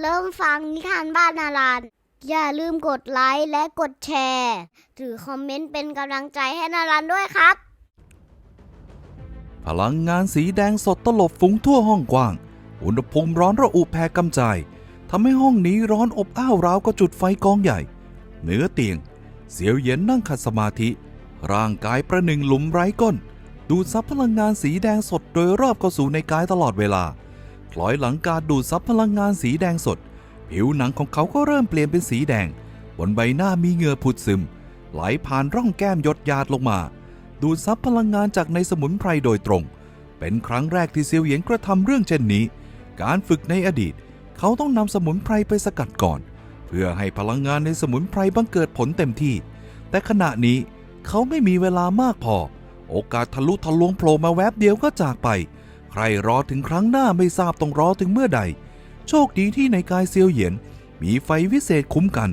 เริ่มฟังนิทานบ้านนารันอย่าลืมกดไลค์และกดแชร์หรือคอมเมนต์เป็นกำลังใจให้นารันด้วยครับ พลังงานสีแดงสดตลบฟุ้งทั่วห้องกว้าง อุณหภูมิร้อนระอุแผ่กำจายทำให้ห้องนี้ร้อนอบอ้าวราวกับจุดไฟกองใหญ่ เหนือเตียง เสียวเย็นนั่งขัดสมาธิ ร่างกายประหนึ่งหลุมไร้ก้น ดูดซับพลังงานสีแดงสดโดยรอบเข้าสู่ในกายตลอดเวลา คล้อยหลังการดูดซับพลังงานสีแดงสด ผิวหนังของเขาก็เริ่มเปลี่ยนเป็นสีแดง บนใบหน้ามีเหงื่อผุดซึม ไหลผ่านร่องแก้มยดยาดลงมา ดูดซับพลังงานจากในสมุนไพรโดยตรง เป็นครั้งแรกที่เซียวเหยียนกระทำเรื่องเช่นนี้ การฝึกในอดีต เขาต้องนำสมุนไพรไปสกัดก่อน เพื่อให้พลังงานในสมุนไพรบังเกิดผลเต็มที่ แต่ขณะนี้เขาไม่มีเวลามากพอ โอกาสทะลุทะลวงโผล่มาแวบเดียวก็จากไป ใครรอถึงครั้งหน้าไม่ทราบต้องรอถึงเมื่อใด โชคดีที่ในกายเซียวเหยียน มีไฟวิเศษคุ้มกัน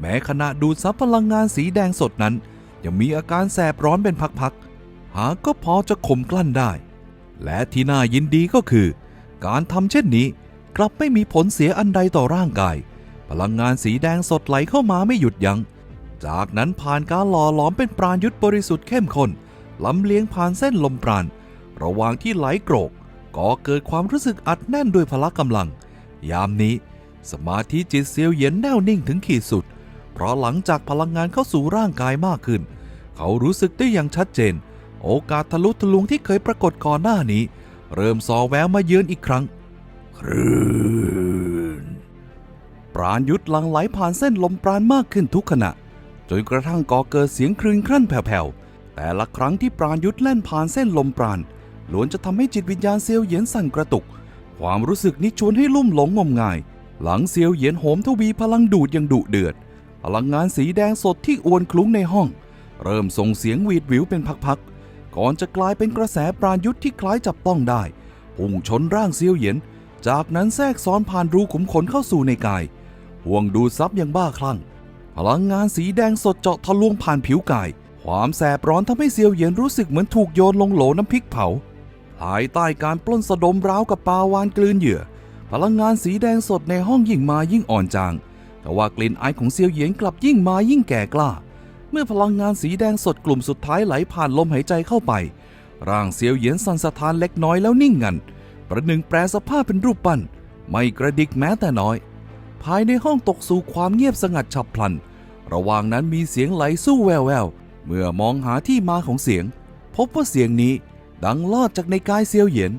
แม้ขณะดูดซับพลังงานสีแดงสดนั้น ยังมีอาการแสบร้อนเป็นพักๆ หาก็พอจะข่มกลั้นได้ และที่น่ายินดีก็คือ การทำเช่นนี้กลับไม่มีผลเสียอันใดต่อร่างกาย พลังงานสีแดงสดไหลเข้ามาไม่หยุดยัง้งจากนั้นผ่านการหล่อหลอมเป็นปราณยุทธบริสุทธิ์เข้มข้นลำเลียงผ่านเส้นลมปราณ ระหว่างที่ไหลโกรกก็เกิดความรู้สึกอัดแน่นด้วยพละกำลัง ยามนี้สมาธิจิตเซียวเหย็นแน่วนิ่งถึงขีดสุด เพราะหลังจากพลังงานเข้าสู่ร่างกายมากขึ้น เขารู้สึกได้อย่างชัดเจน โอกาสทะลุทะลวงที่เคยปรากฏก่อนหน้านี้ เริ่มซอแววมาเยือนอีกครั้ง ครื่นปราณยุทธหลังไหลผ่านเส้นลมปราณมากขึ้นทุกขณะ จนกระทั่งก่อเกิดเสียงครืนครั่นแผ่วๆแต่ละครั้งที่ปราณยุทธ์แล่นผ่านเส้นลมปราณ ล้วนจะทำให้จิตวิญญาณเซียวเหยียนสั่นกระตุก ความรู้สึกนี้ชวนให้ลุ่มหลงงมงาย หลังเซียวเหยียนโหมทวีพลังดูดอย่างดุเดือด พลังงานสีแดงสดที่อวนคลุ้งในห้อง เริ่มส่งเสียงหวีดหวิวเป็นพักๆ ก่อนจะกลายเป็นกระแสปราณยุทธที่คล้ายจับต้องได้ พุ่งชนร่างเซียวเหยียน จากนั้นแทรกซ้อนผ่านรูขุมขนเข้าสู่ในกาย ห่วงดูซับอย่างบ้าคลั่ง พลังงานสีแดงสดเจาะทะลวงผ่านผิวกาย ความแสบร้อนทำให้เซียวเหยียนรู้สึกเหมือนถูกโยนลงโหลน้ำพริกเผา ภายใต้การปล้นสะดมร้าวกับปลาวานกลืนเหยื่อ พลังงานสีแดงสดในห้องยิ่งมายิ่งอ่อนจาง แต่ว่ากลิ่นไอของเซียวเหยียนกลับยิ่งมายิ่งแก่กล้า เมื่อพลังงานสีแดงสดกลุ่มสุดท้ายไหลผ่านลมหายใจเข้าไป ร่างเซียวเหยียนสั่นสะท้านเล็กน้อยแล้วนิ่งงัน ประหนึ่งแปรสภาพเป็นรูปปั้น ไม่กระดิกแม้แต่น้อย ภายในห้องตกสู่ความเงียบสงัดฉับพลัน ระหว่างนั้นมีเสียงไหลสู้แววแววเมื่อมองหาที่มาของเสียง พบว่าเสียงนี้ ดังลอดจากในกายเซียวเหยียน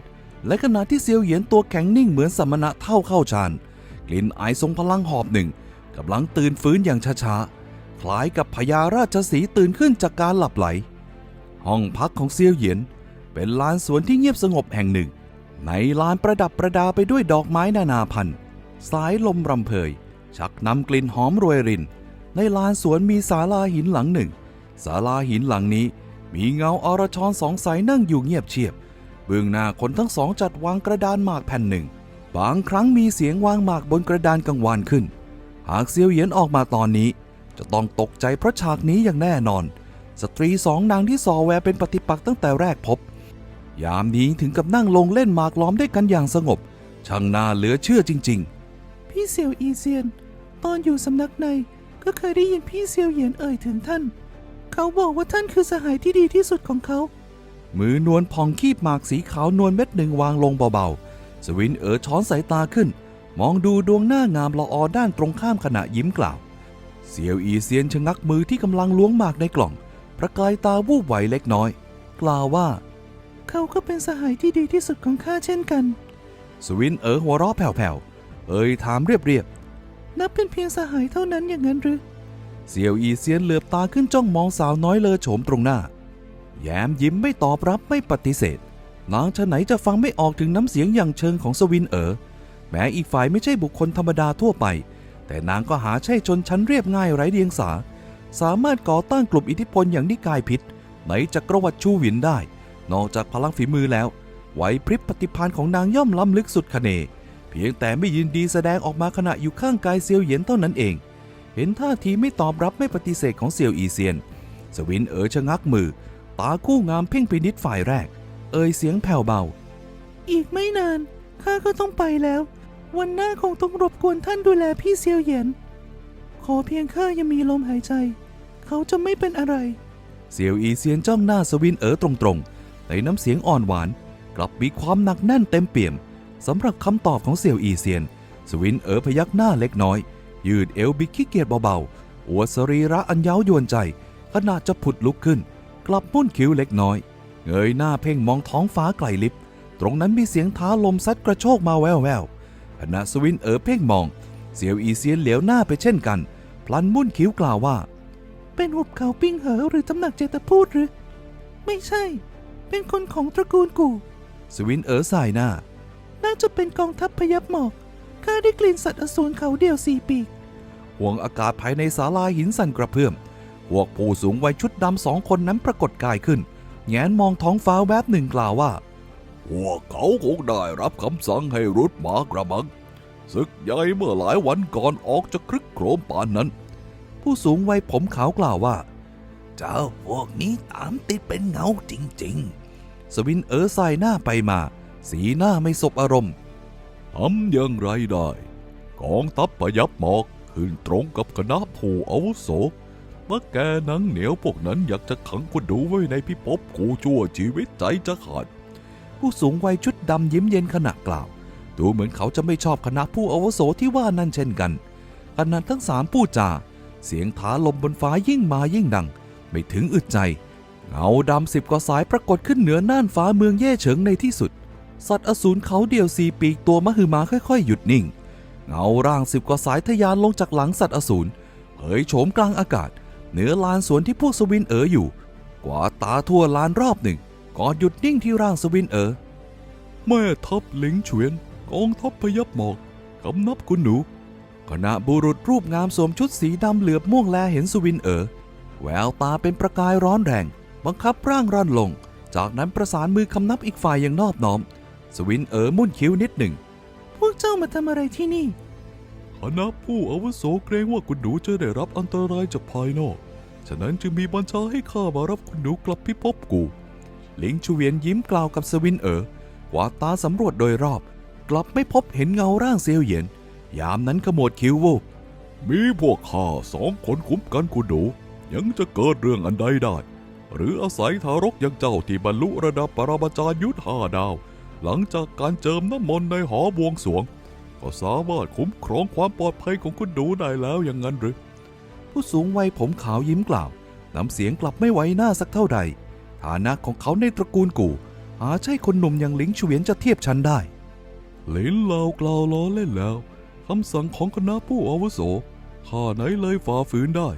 และขณะที่เซียวเหยียนตัวแข็งนิ่งเหมือนสมณะเท่าเข้าฌานกลิ่นไอทรงพลังหอบหนึ่งกำลังตื่นฟื้นอย่างช้าๆ คล้ายกับพญาราชสีตื่นขึ้นจากการหลับไหล ห้องพักของเซียวเหยียน เป็นลานสวนที่เงียบสงบแห่งหนึ่ง ในลานประดับประดาไปด้วยดอกไม้นานาพันธุ์สายลมรำเพย ชักนำกลิ่นหอมโรยริน ในลานสวนมีศาลาหินหลังหนึ่งศาลาหินหลังนี้ มีเงาอรชรสองสายนั่งอยู่เงียบเชียบ เบื้องหน้าคนทั้งสองจัดวางกระดานหมากแผ่นหนึ่ง บางครั้งมีเสียงวางหมากบนกระดานกังวานขึ้น หากเซียวเหยียนออกมาตอนนี้ จะต้องตกใจเพราะฉากนี้อย่างแน่นอน สตรีสองนางที่ซอแวเป็นปฏิปักษ์ตั้งแต่แรกพบ ยามนี้ถึงกับนั่งลงเล่นหมากล้อมได้กันอย่างสงบ ช่างน่าเหลือเชื่อจริง ๆ พี่เซียวอีเซียน ตอนอยู่สำนักในก็เคยได้ยินพี่เซียวเหยียนเอ่ยถึงท่าน เขาบอกว่าท่านคือสหายที่ดีที่สุดของเขา มือนวลพองคีบหมากสีขาวนวลเม็ดหนึ่งวางลงเบาๆ สวินเอ๋อช้อนสายตาขึ้น มองดูดวงหน้างามละออด้านตรงข้ามขณะยิ้มกล่าวเซียวอีเซียนชะงักมือที่กำลังล้วงหมากในกล่อง ประกายตาวูบไหวเล็กน้อย กล่าวว่า เขาก็เป็นสหายที่ดีที่สุดของข้าเช่นกัน สวินเอ๋อหัวเราะแผ่วๆ เอ่ยถามเรียบนับเป็นเพียงสหายเท่านั้นอย่างนั้นหรือๆ เซียวอีเซียนเหลือบตาขึ้นจ้องมองสาวน้อยเลอโฉมตรงหน้า แย้มยิ้มไม่ตอบรับไม่ปฏิเสธ นางชะไหนจะฟังไม่ออกถึงน้ำเสียงอย่างเชิงของสวินเอ๋อแม้อีกฝ่ายไม่ใช่บุคคลธรรมดาทั่วไป แต่นางก็หาใช่ชนชั้นเรียบง่ายไร้เดียงสา สามารถก่อตั้งกลุ่มอิทธิพลอย่างนิกายพิษในจักรวรรดิชูหวินได้ นอกจากพลังฝีมือแล้วไหวพริบปฏิภาณของนางย่อมล้ำลึกสุดคเนเพียงแต่ไม่ยินดีแสดงออกมาขณะอยู่ข้างกายเซียวเหยียนเท่านั้นเอง เห็นท่าทีไม่ตอบรับไม่ปฏิเสธของเซียวอีเซียน สวินเอ๋อชะงักมือ ตาคู่งามเพ่งพินิษฝ่ายแรก เอ่ยเสียงแผ่วเบา อีกไม่นาน ข้าก็ต้องไปแล้ว วันหน้าคงต้องรบกวนท่านดูแลพี่เซียวเหยียน ขอเพียงข้ายังมีลมหายใจ เขาจะไม่เป็นอะไร เซียวอีเซียนจ้องหน้าสวินเอ๋อตรงๆ ในน้ำเสียงอ่อนหวาน กลับมีความหนักแน่นเต็มเปี่ยมสำหรับคำตอบของเซียวอีเซียน สวินเอ๋อพยักหน้าเล็กน้อย ยืดเอวบิดขี้เกียจเบาๆอวดสรีระอันเย้ายวนใจ ขณะจะผุดลุกขึ้น กลับมุ่นคิ้วเล็กน้อย เงยหน้าเพ่งมองท้องฟ้าไกลลิบ ตรงนั้นมีเสียงท้าลมซัดกระโชกมาแววๆขณะสวินเอ๋อเพ่งมองเซียวอีเซียนเหลียวหน้าไปเช่นกัน พลันมุ่นคิ้วกล่าวว่า เป็นหุบเขาปิ้งเหอหรือตำหนักเจตพูดหรือ ไม่ใช่ เป็นคนของตระกูลกู สวินเอ๋อสายหน้า น่าจะเป็นกองทัพพยับหมอกข้าได้กลิ่นสัตว์อสูรเขาเดียวสี่ปีก ห่วงอากาศภายในศาลาหินสั่นกระเพื่อม พวกผู้สูงวัยชุดดำสองคนนั้นปรากฏกายขึ้น แงนมองท้องฟ้าแวบหนึ่งกล่าวว่า พวกเขาคงได้รับคำสั่งให้รุดหมากระมังศึกใหญ่เมื่อหลายวันก่อนออกจะครึกโครมป่านนั้น ผู้สูงวัยผมขาวกล่าวว่า เจ้าพวกนี้ตามติดเป็นเงาจริง ๆ สวินเอ๋อสายหน้าไปมา สีหน้าไม่สบอารมณ์ทำอย่างไรได้ กองทัพพยับหมอก ขึ้นตรงกับคณะผู้อาวุโสเมื่อแกหนังเหนียวพวกนั้นอยากจะขังคนดูไว้ในพิภพกูชั่วชีวิตใจจะขาด ผู้สูงวัยชุดดำยิ้มเย็นขณะกล่าว ดูเหมือนเขาจะไม่ชอบคณะผู้อาวุโสที่ว่านั่นเช่นกันขณะทั้งสามพูดจา เสียงถาลมบนฟ้ายิ่งมายิ่งดัง ไม่ถึงอึดใจ เงาดำสิบกว่าสายปรากฏขึ้นเหนือน่านฟ้าเมืองเย่เฉิงในที่สุด สัตว์อสูรเขาเดียวสีปีกตัวมหึมาค่อยๆ หยุดนิ่ง เงาร่างสิบกว่าสายทะยานลงจากหลังสัตว์อสูรเผยโฉมกลางอากาศ เหนือลานสวนที่พวกสวินเอ๋ออยู่ กว่าตาทั่วลานรอบหนึ่งก่อนหยุดนิ่งที่ร่างสวินเอ๋อแม่ทัพหลิงเฉวียนกองทัพพยับหมอกคำนับคุณหนูขณะบุรุษรูปงามสวมชุดสีดำเหลือบม่วงแลเห็นสวินเอ๋อแววตาเป็นประกายร้อนแรง บังคับร่างร่อนลง จากนั้นประสานมือคำนับอีกฝ่ายอย่างนอบน้อม สวินเอ๋อมุ่นคิ้วนิดหนึ่ง พวกเจ้ามาทำอะไรที่นี่ คณะผู้อาวุโสเกรงว่าคุณหนูจะได้รับอันตรายจากภายนอก ฉะนั้นจึงมีบัญชาให้ข้ามารับคุณหนูกลับพิภพกูหลิงชูเวียนยิ้มกล่าวกับสวินเอ๋อกวาดตาสำรวจโดยรอบ กลับไม่พบเห็นเงาร่างเซียวเหยียน ยามนั้นขมวดคิ้ววูบมีพวกข้าสองคนคุ้มกันคุณหนู ยังจะเกิดเรื่องอันใดได้ หรืออาศัยทารกอย่างเจ้าที่บรรลุระดับปรมาจารย์ยุทธห้าดาว หลังจากการเจิมน้ำมนต์ในหอบวงสวง ก็สามารถคุ้มครองความปลอดภัยของคุณหนูได้แล้วอย่างนั้นหรือ ผู้สูงวัยผมขาวยิ้มกล่าว น้ำเสียงกลับไม่ไหวหน้าสักเท่าใด ฐานะของเขาในตระกูลกู่หาใช่คนหนุ่มอย่างหลิงเฉวียนจะเทียบชั้นได้ หลินเหล่ากล่าวล้อเล่นแล้วคำสั่งของคณะผู้อาวุโสข้าไหนเลยฝ่าฝืนได้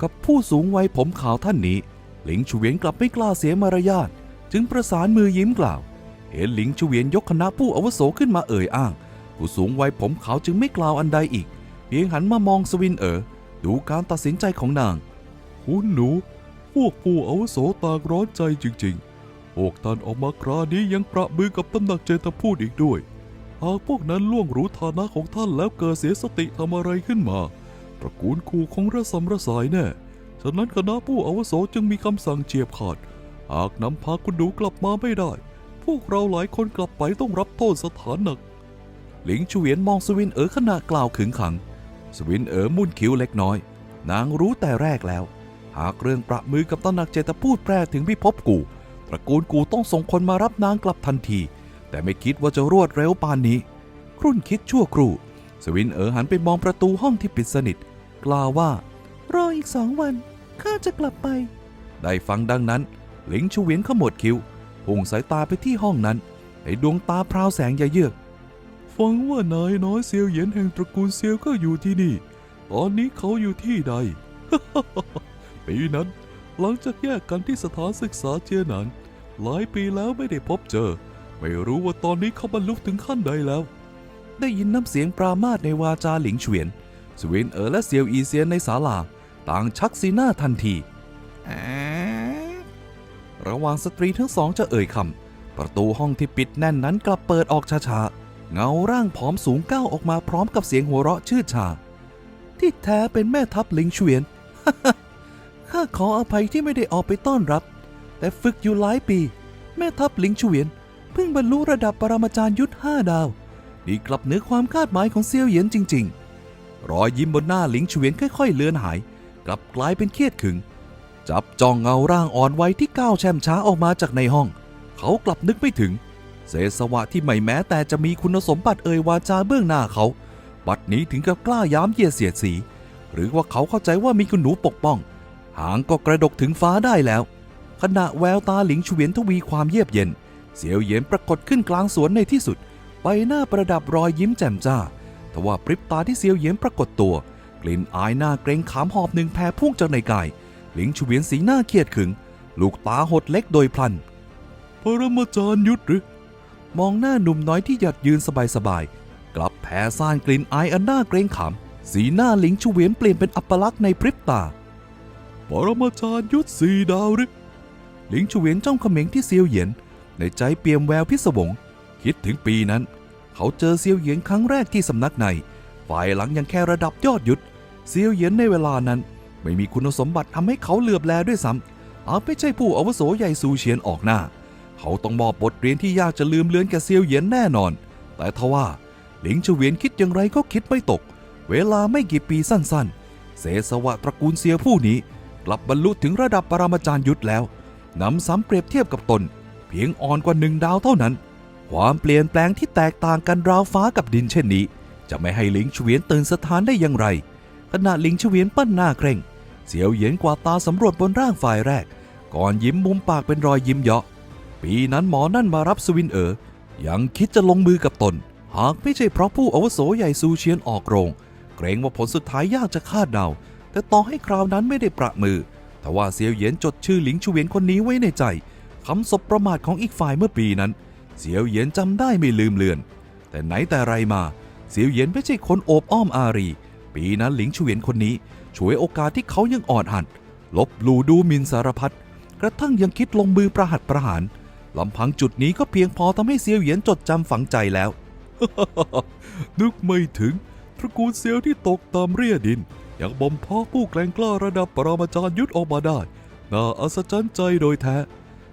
กับผู้สูงวัยผมขาวท่านนี้ หลิงเฉวียนกลับไม่กล้าเสียมารยาทจึงประสานมือยิ้มกล่าว เห็นหลิงเฉวียนยกคณะผู้อาวุโสขึ้นมาเอ่ยอ้าง ผู้สูงวัยผมขาวจึงไม่กล่าวอันใดอีก เพียงหันมามองสวินเอ๋อดูการตัดสินใจของนาง คุณหนู พวกผู้อาวุโสต่างร้อนใจจริงๆพวกท่านออกมาครานี้ยังประมือกับตำหนักเจตพูดอีกด้วย หากพวกนั้นล่วงรู้ฐานะของท่านแล้วเกิดเสียสติทำอะไรขึ้นมา ตระกูลคูคงระสำระสายแน่ฉะนั้นคณะผู้อาวุโสจึงมีคำสั่งเฉียบขาด หากนำพาคุณหนูกลับมาไม่ได้ พวกเราหลายคนกลับไปต้องรับโทษสถานหนัก หลิงเฉวียนมองสวินเอ๋อขณะกล่าวขึงขัง สวินเอ๋อมุ่นคิ้วเล็กน้อย นางรู้แต่แรกแล้ว หากเรื่องประมือกับตำหนักเจตพูดแปรถึงพิภพกู ตระกูลกูต้องส่งคนมารับนางกลับทันที แต่ไม่คิดว่าจะรวดเร็วปานนี้ ครุ่นคิดชั่วครู่ สวินเอ๋อหันไปมองประตูห้องที่ปิดสนิท กล่าวว่ารออีกสองวันข้าจะกลับไป ได้ฟังดังนั้น หลิงชูเวียนขมวดคิ้ว พุ่งสายตาไปที่ห้องนั้น ในดวงตาพราวแสงยะเยือก ฟังว่านายน้อยเซียวเหยียนแห่งตระกูลเซียวก็อยู่ที่นี่ ตอนนี้เขาอยู่ที่ใด ปีนั้น หลังจากแยกกันที่สถานศึกษาเจียหนานหลายปีแล้วไม่ได้พบเจอ ไม่รู้ว่าตอนนี้เขาบรรลุถึงขั้นใดแล้ว ได้ยินน้ำเสียงปรามาสในวาจาหลิงเฉวียนสวินเอ๋อและเซียวอีเซียนในศาลาต่างชักสีหน้าทันที ระหว่างสตรีทั้งสองจะเอ่ยคำ ประตูห้องที่ปิดแน่นนั้นกลับเปิดออกช้าๆ เงาร่างผอมสูงก้าวออกมาพร้อมกับเสียงหัวเราะชื่นชา ที่แท้เป็นแม่ทัพหลิงเฉวียน ข้าขออภัยที่ไม่ได้ออกไปต้อนรับ แต่ฝึกอยู่หลายปี แม่ทัพหลิงเฉวียน เพิ่งบรรลุระดับปรมาจารย์ยุทธห้าดาวนี่กลับเหนือความคาดหมายของเซียวเหยียนจริง ๆ รอยยิ้มบนหน้าหลิงเฉวียนค่อย ๆ เลือนหาย กลับกลายเป็นเครียดขึง จับจ้องเงาร่างอ่อนวัยที่ก้าวแช่มช้าออกมาจากในห้อง เขากลับนึกไม่ถึง เศษสวะที่ไม่แม้แต่จะมีคุณสมบัติเอ่ยวาจาเบื้องหน้าเขา บัดนี้ถึงกับกล้าย้ำเยียดเสียดสี หรือว่าเขาเข้าใจว่ามีคุณหนูปกป้อง หางก็กระดกถึงฟ้าได้แล้ว ขณะแววตาหลิงเฉวียนทวีความเยียบเย็น เสียวเย็นปรากฏขึ้นกลางสวนในที่สุด ใบหน้าประดับรอยยิ้มแจ่มจ้าทว่าพริบตาที่เสียวเย็นปรากฏตัว กลิ่นอายหน้าเกรงขามหอบหนึ่งแผ่พุ่งจากในกาย หลิงชเวียนสีหน้าเครียดขึง ลูกตาหดเล็กโดยพลันปรมาจารย์ยุทธหรือ มองหน้าหนุ่มน้อยที่หยัดยืนสบายๆ กลับแผ่ซ่านกลิ่นอายอันน่าเกรงขามสีหน้าหลิงชเวียนเปลี่ยนเป็นอัปลักษณ์ในพริบตา ปรมาจารย์ยุทธสีดาวหรือ หลิงชเวียนจ้องเขม็งที่เซียวเหยียน ในใจเปี่ยมแววพิศวง คิดถึงปีนั้น เขาเจอเซียวเหยียนครั้งแรกที่สำนักใน ฝ่ายหลังยังแค่ระดับยอดยุทธเซียวเหยียนในเวลานั้น ไม่มีคุณสมบัติทำให้เขาเหลือบแลด้วยซ้ำอาจไม่ใช่ผู้อาวุโสใหญ่ซูเฉียนออกหน้า เขาต้องมอบบทเรียนที่ยากจะลืมเลือนแก่เซียวเหยียนแน่นอน แต่ทว่าหลิงเฉวียนคิดอย่างไรก็คิดไม่ตก เวลาไม่กี่ปีสั้นๆ เสสวะตระกูลเซียวผู้นี้ กลับบรรลุถึงระดับปรมาจารย์ยุทธแล้วนำซ้ำเปรียบเทียบกับตน เพียงอ่อนกว่าหนึ่งดาวเท่านั้น ความเปลี่ยนแปลงที่แตกต่างกันราวฟ้ากับดินเช่นนี้ จะไม่ให้หลิงเฉวียนตื่นสถานได้อย่างไรขณะหลิงเฉวียนปั้นหน้าเคร่ง เสียวเหยียนกว่าดตาสำรวจบนร่างฝ่ายแรก ก่อนยิ้มมุมปากเป็นรอยยิ้มเยาะ ปีนั้นหมอนั่นมารับสวินเอ๋อยังคิดจะลงมือกับตน หากไม่ใช่เพราะผู้อาวุโสใหญ่ซูเชียนออกโรง เกรงว่าผลสุดท้ายยากจะคาดเดา แต่ต่อให้คราวนั้นไม่ได้ประมือ แต่ว่าเซียวเหยียนจดชื่อหลิงชูเวียนคนนี้ไว้ในใจคำสบประมาทของอีกฝ่ายเมื่อปีนั้น เสียวเหยียนจำได้ไม่ลืมเลือน แต่ไหนแต่ไรมา เสียวเหยียนไม่ใช่คนโอบอ้อมอารี ปีนั้นหลิงชูเวียนคนนี้ ช่วยโอกาสที่เขายังอ่อนหัดลบหลู่ดูหมินสารพัดกระทั่งยังคิดลงมือประหัตประหารลำพังจุดนี้ก็เพียงพอทำให้เซียวเหยียนจดจำฝังใจแล้ว นึกไม่ถึงตระกูลเซียวที่ตกตามเรียดิน ยังบ่มเพาะผู้แกร่งกล้าระดับปรมาจารย์ยุทธออกมาได้ น่าอัศจรรย์ใจโดยแท้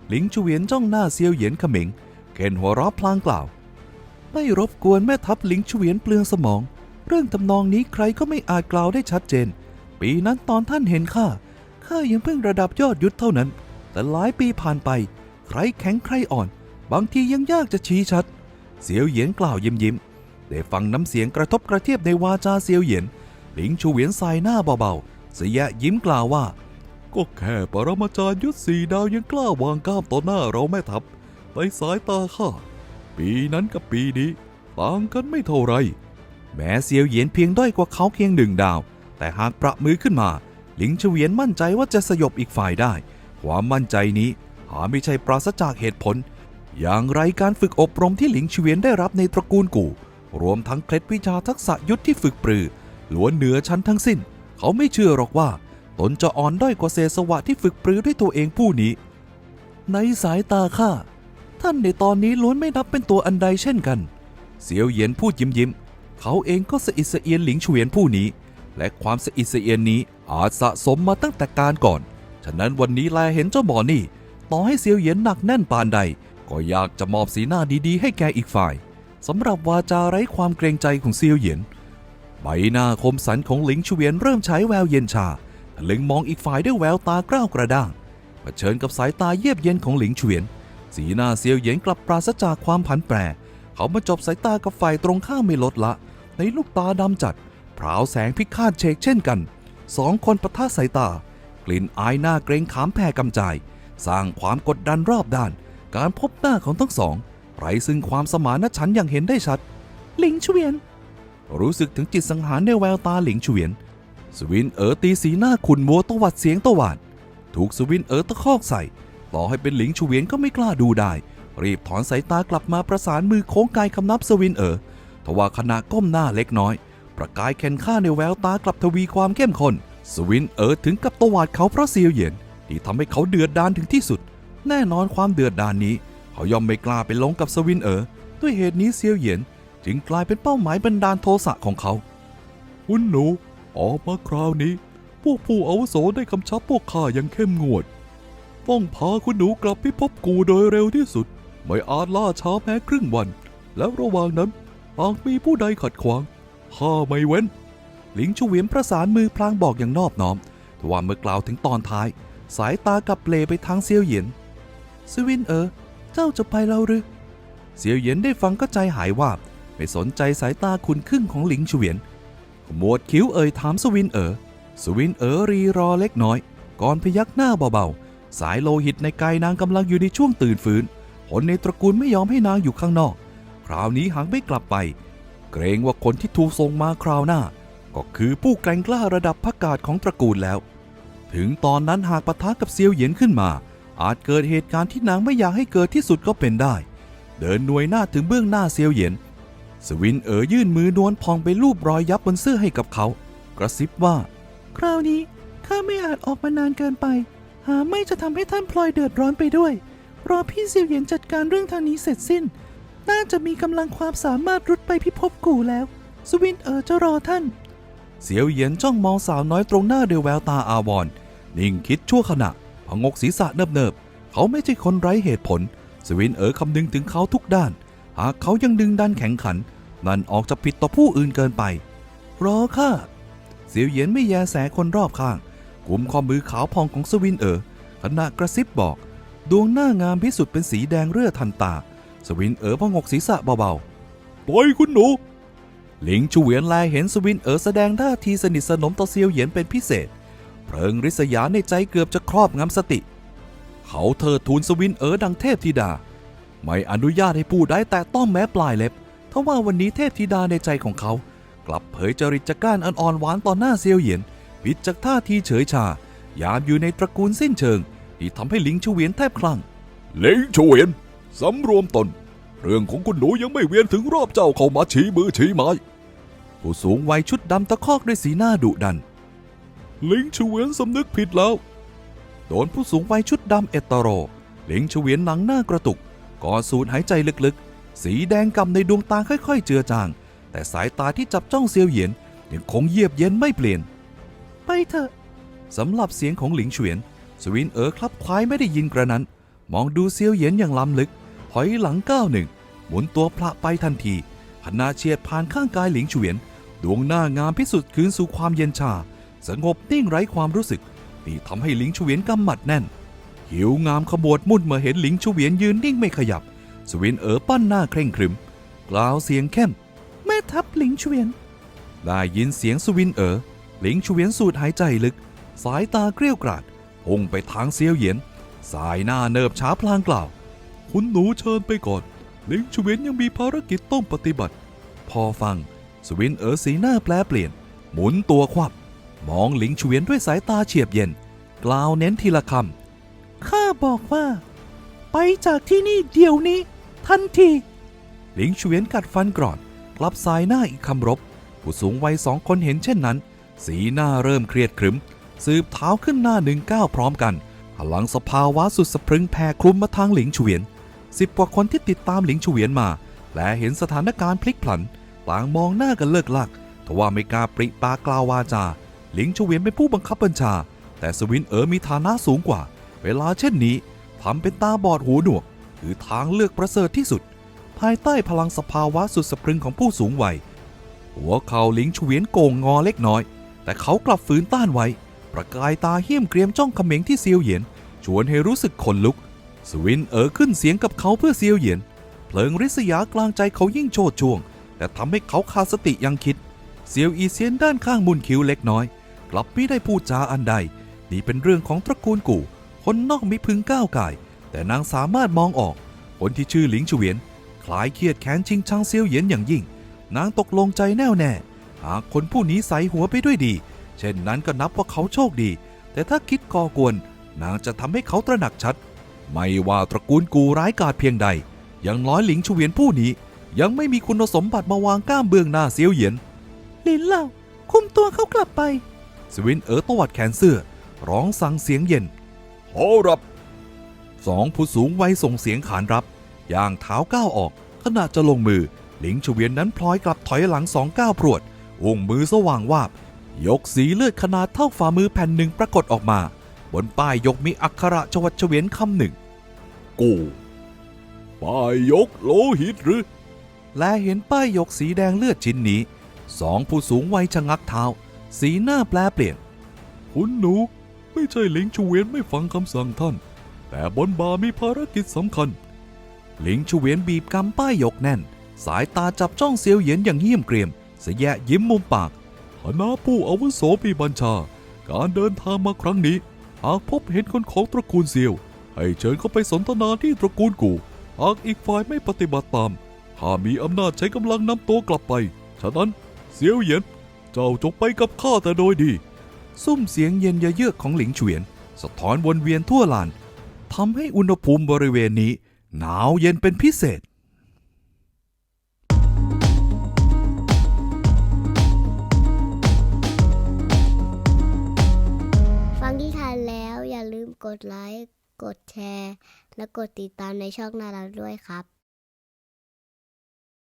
หลิงเฉวียนจ้องหน้าเซียวเหยียนเขม็งเข็นหัวเราะพลางกล่าว ไม่รบกวนแม่ทัพหลิงเฉวียนเปลืองสมอง เรื่องทำนองนี้ใครก็ไม่อาจกล่าวได้ชัดเจน ปีนั้นตอนท่านเห็นข้าข้ายังเพิ่งระดับยอดยุทธเท่านั้น แต่หลายปีผ่านไป ใครแข็งใครอ่อน บางทียังยากจะชี้ชัด เสียวเหยียนกล่าวยิ้มยิ้มได้ฟังน้ำเสียงกระทบกระเทียบในวาจาเสียวเหยียนหลิงชูเหวียนสายหน้าเบาๆเสียยิ้มกล่าวว่า ก็แค่ปรมาจารย์ยุทธสีดาวยังกล้าวางก้ามต่อหน้าเราแม่ทัพในสายตาข้าปีนั้นกับปีนี้ต่างกันไม่เท่าไร แม้เซียวเหยียนเพียงด้อยกว่าเขาเพียงหนึ่งดาว แต่หากประมือขึ้นมา หลิงเฉวียนมั่นใจว่าจะสยบอีกฝ่ายได้ ความมั่นใจนี้หาไม่ใช่ปราศจากเหตุผล อย่างไรการฝึกอบรมที่หลิงเฉวียนได้รับในตระกูลกู่ รวมทั้งเคล็ดวิชาทักษะยุทธที่ฝึกปรือล้วนเหนือชั้นทั้งสิ้น เขาไม่เชื่อหรอกว่า ตนจะอ่อนด้อยกว่าเศษสวะที่ฝึกปรือด้วยตัวเองผู้นี้ ในสายตาข้าท่านในตอนนี้ล้วนไม่นับเป็นตัวอันใดเช่นกัน เสียวเหยียนพูดยิ้มยิ้ม เขาเองก็สะอิดสะเอียนหลิงเฉวียนผู้นี้ และความสะอิดสะเอียนนี้อาจสะสมมาตั้งแต่การก่อน ฉะนั้นวันนี้แลเห็นเจ้าหมอนี่ ต่อให้เสียวเหยียนหนักแน่นปานใด ก็อยากจะมอบสีหน้าดีๆ ให้แกอีกฝ่ายสำหรับวาจาไร้ความเกรงใจของเซียวเหยียน ใบหน้าคมสันของหลิงชเวียนเริ่มใช้แววเย็นชาทะลึงมองอีกฝ่ายด้วยแววตากร้าวกระด้างเผชิญกับสายตาเยียบเย็นของหลิงชเวียน สีหน้าเซียวเหยียนกลับปราศจากความผันแปร เขามาจบสายตากับฝ่ายตรงข้ามไม่ลดละ ในลูกตาดำจัด พราวแสงพิฆาตเชกเช่นกัน สองคนปะทะสายตา กลิ่นอายหน้าเกรงขามแผ่กำจาย สร้างความกดดันรอบด้าน การพบหน้าของทั้งสองไร้ซึ่งความสมานฉันท์อย่างเห็นได้ชัด หลิงเฉวียน รู้สึกถึงจิตสังหารในแววตาหลิงเฉวียน สวินเอ๋อตีสีหน้าขุนมัวตวัดเสียงตวาด ถูกสวินเอ๋อตะคอกใส่ ต่อให้เป็นหลิงเฉวียนก็ไม่กล้าดูได้ รีบถอนสายตากลับมาประสานมือโค้งกายคำนับสวินเอ๋อทว่าขณะก้มหน้าเล็กน้อย ประกายแข็นข้าในแววตากลับทวีความเข้มข้นสวินเอ๋อถึงกับตวาดเขาเพราะเซียวเหยียนที่ทำให้เขาเดือดดานถึงที่สุด แน่นอนความเดือดดานนี้ เขาย่อมไม่กล้าไปลงกับสวินเอ๋อด้วยเหตุนี้เซียวเหยียนจึงกลายเป็นเป้าหมายบันดาลโทสะของเขาคุณหนูออกมาคราวนี้ พวกผู้อาวุโสได้คำชับพวกข้าอย่างเข้มงวด ต้องพาคุณหนูกลับพิภพกูโดยเร็วที่สุด ไม่อาจล่าช้าแม้ครึ่งวัน แล้วระหว่างนั้นหากมีผู้ใดขัดขวาง ข้าไม่เว้นหลิงชูเวียนประสานมือพลางบอกอย่างนอบน้อมทว่าเมื่อกล่าวถึงตอนท้าย สายตากับเลไปทางเซียวเหยียนสวินเออเจ้าจะไปแล้วหรือเซียวเหยียนได้ฟังก็ใจหายว่าไม่สนใจสายตาขุนขึ้นของหลิงชูเวียนขมวดคิ้วเอ่ยถามสวินเออสวินเออรีรอเล็กน้อย ก่อนพยักหน้าเบาๆ สายโลหิตในกายนางกำลังอยู่ในช่วงตื่นฟื้นคนในตระกูลไม่ยอมให้นางอยู่ข้างนอก คราวนี้หากไม่กลับไป เกรงว่าคนที่ถูกส่งมาคราวหน้า ก็คือผู้แกร่งกล้าระดับพระกาศของตระกูลแล้ว ถึงตอนนั้นหากปะทะกับเซียวเหยียนขึ้นมา อาจเกิดเหตุการณ์ที่นางไม่อยากให้เกิดที่สุดก็เป็นได้ เดินหน่วยหน้าถึงเบื้องหน้าเซียวเหยียน สวินเอ๋อยื่นมือนวลพองไปลูบรอยยับบนเสื้อให้กับเขา กระซิบว่า คราวนี้ข้าไม่อาจออกมานานเกินไป หาไม่จะทำให้ท่านพลอยเดือดร้อนไปด้วยรอพี่เซียวเหยียนจัดการเรื่องทางนี้เสร็จสิ้น น่าจะมีกำลังความสามารถรุดไปพิภพกู่แล้ว สวินเอ๋อจะรอท่าน เสียวเหยียนจ้องมองสาวน้อยตรงหน้าด้วยแววตาอาวรณ์นิ่งคิดชั่วขณะพงกศีรษะเนิบๆเขาไม่ใช่คนไร้เหตุผล สวินเอ๋อคำนึงถึงเขาทุกด้าน หากเขายังดึงดันแข็งขัน นั่นออกจะผิดต่อผู้อื่นเกินไป รอข้าเสียวเหยียนไม่แยแสคนรอบข้างกุมข้อมือขาวพองของสวินเอ๋อขณะกระซิบบอก ดวงหน้างามพิสุทธิ์เป็นสีแดงเรื่อทันตา สวินเอ๋อพงกศีรษะเบาๆปล่อยคุณหนูหลิงชูเหวียนแลเห็นสวินเอ๋อแสดงท่าทีสนิทสนมต่อเซียวเหยียนเป็นพิเศษ เพลิงริษยาในใจเกือบจะครอบงำสติ เขาเทิดทูนสวินเอ๋อดังเทพธิดา ไม่อนุญาตให้ผู้ใดแตะต้องแม้ปลายเล็บทว่าวันนี้เทพธิดาในใจของเขา กลับเผยจริตจักร้านอ่อนหวานต่อหน้าเซียวเหยียนผิดจากท่าทีเฉยชา ยามอยู่ในตระกูลสิ้นเชิง ที่ทำให้หลิงชูเหวียนแทบคลั่งหลิงชูเหวียน สำรวมตน เรื่องของคุณหนูยังไม่เวียนถึงรอบเจ้าเข้ามาชี้มือชี้ไม้ผู้สูงวัยชุดดำตะคอกด้วยสีหน้าดุดัน ลิงเฉวียนสำนึกผิดแล้ว โดนผู้สูงวัยชุดดำเอตโตโร ลิงเฉวียนหนังหน้ากระตุกก่อสูดหายใจลึกๆ สีแดงกำในดวงตาค่อยๆ เจือจาง แต่สายตาที่จับจ้องเซียวเหยียนยังคงเยียบเย็นไม่เปลี่ยน ไปเถอะสำหรับเสียงของหลิงเฉวียน สวินเอ๋อคลับคล้ายไม่ได้ยินกระนั้น มองดูเซียวเหยียนอย่างล้ำลึก ถอยหลังก้าวหนึ่งหมุนตัวพละไปทันทีขณะเฉียดผ่านข้างกายหลิงเฉวียน ดวงหน้างามพิสุทธิ์คืนสู่ความเย็นชา สงบนิ่งไร้ความรู้สึกนี่ทำให้หลิงเฉวียนกำหมัดแน่น หิวงามขบวดมุ่นเมื่อเห็นหลิงเฉวียนยืนนิ่งไม่ขยับ สวินเอ๋อปั้นหน้าเคร่งครึม กล่าวเสียงเข้ม แม่ทัพหลิงเฉวียน ได้ยินเสียงสวินเอ๋อหลิงเฉวียนสูดหายใจลึก สายตาเกลี้ยวกราดพุ่งไปทางเซียวเหยียน สายหน้าเนิบช้าพลางกล่าว คุณหนูเชิญไปก่อนหลิงเวียนยังมีภารกิจต้องปฏิบัติ พอฟัง สวินเอ๋อสีหน้าแปลเปลี่ยน หมุนตัวควับ มองหลิงเวียนด้วยสายตาเฉียบเย็น กล่าวเน้นทีละคำ ข้าบอกว่า ไปจากที่นี่เดี๋ยวนี้ ทันทีำหลิงเวียนกัดฟันกรอด กลับสายหน้าอีกคำรบ ผู้สูงวัยสองคนเห็นเช่นนั้น สีหน้าเริ่มเครียดครึม สืบเท้าขึ้นหน้าหนึ่งก้าวพร้อมกันพลังสภาวะสุดสะพรึงแผ่คลุมมาทางหลิงเฉวียน สิบกว่าคนที่ติดตามหลิงเฉวียนมา และเห็นสถานการณ์พลิกผัน ต่างมองหน้ากันเลิกลักทว่าไม่กล้าปริปากกล่าววาจา หลิงเฉวียนเป็นผู้บังคับบัญชา แต่สวินเอ๋อมีฐานะสูงกว่า เวลาเช่นนี้ทำเป็นตาบอดหูหนวก คือทางเลือกประเสริฐที่สุด ภายใต้พลังสภาวะสุดสะพรึงของผู้สูงวัย หัวเข่าหลิงเฉวียนโก่งงอเล็กน้อย แต่เขากลับฝืนต้านไว้ ประกายตาเหี้ยมเกรียมจ้องเขม็งที่เซียวเหยียน ชวนให้รู้สึกขนลุก สวินเอ๋อขึ้นเสียงกับเขาเพื่อเซียวเหยียน เพลิงริษยากลางใจเขายิ่งโชดช่วง แต่ทำให้เขาขาดสติยังคิด เซียวอีเซียนด้านข้างมุนคิ้วเล็กน้อย กลับไม่ได้พูดจาอันใด นี่เป็นเรื่องของตระกูลกู่ คนนอกมิพึงก้าวไก่ายแต่นางสามารถมองออก คนที่ชื่อหลิงเฉวียน คล้ายเครียดแค้นชิงชังเซียวเหยียนอย่างยิ่ง นางตกลงใจแน่วแน่ หากคนผู้นี้ใสหัวไปด้วยดี เช่นนั้นก็นับว่าเขาโชคดี แต่ถ้าคิดก่อกวน นางจะทำให้เขาตระหนักชัด ไม่ว่าตระกูลกูร้ายกาจเพียงใด ยังน้อยหลิงเฉวียนผู้นี้ ยังไม่มีคุณสมบัติมาวางก้ามเบื้องหน้าเซียวเหยียน หลินเหล่า คุมตัวเขากลับไปสวินเอ๋อตวัดแขนเสื้อ ร้องสั่งเสียงเย็นขอรับสองผู้สูงวัยส่งเสียงขานรับ ย่างเท้าก้าวออก ขณะจะลงมือ หลิงเฉวียนนั้นพลอยกลับถอยหลังสองก้าวพรวดวงมือสว่างวาบ ยกสีเลือดขนาดเท่าฝ่ามือแผ่นหนึ่งปรากฏออกมา บนป้ายยกมีอักขระชวัดเฉวียนคำหนึ่ง กูป้ายยกโลหิตหรือ และเห็นป้ายยกสีแดงเลือดชิ้นนี้สองผู้สูงวัยชะงักเท้า สีหน้าแปลเปลี่ยน คุณหนู ไม่ใช่หลิงชูเวียนไม่ฟังคำสั่งท่าน แต่บนบามีภารกิจสำคัญ หลิงชูเวียนบีบกำป้ายยกแน่น สายตาจับจ้องเซียวเหยียนอย่างเหี้ยมเกรียมเสยแยะยิ้มมุมปากคณะผู้อาวุโสปีบัญชา การเดินทางมาครั้งนี้ หากพบเห็นคนของตระกูลเซียว ให้เชิญเข้าไปสนทนาที่ตระกูลกูหากอีกฝ่ายไม่ปฏิบัติตามข้ามีอำนาจใช้กำลังนำตัวกลับไป ฉะนั้นเซียวเหยียน เจ้าจงไปกับข้าแต่โดยดี ซุ้มเสียงเย็นยะเยือกของหลิงเฉวียน สะท้อนวนเวียนทั่วลานทำให้อุณหภูมิบริเวณนี้ หนาวเย็นเป็นพิเศษฟังที่ทานแล้วอย่าลืมกดไลค์ กดแชร์ และกดติดตามในช่องนาราด้วยครับ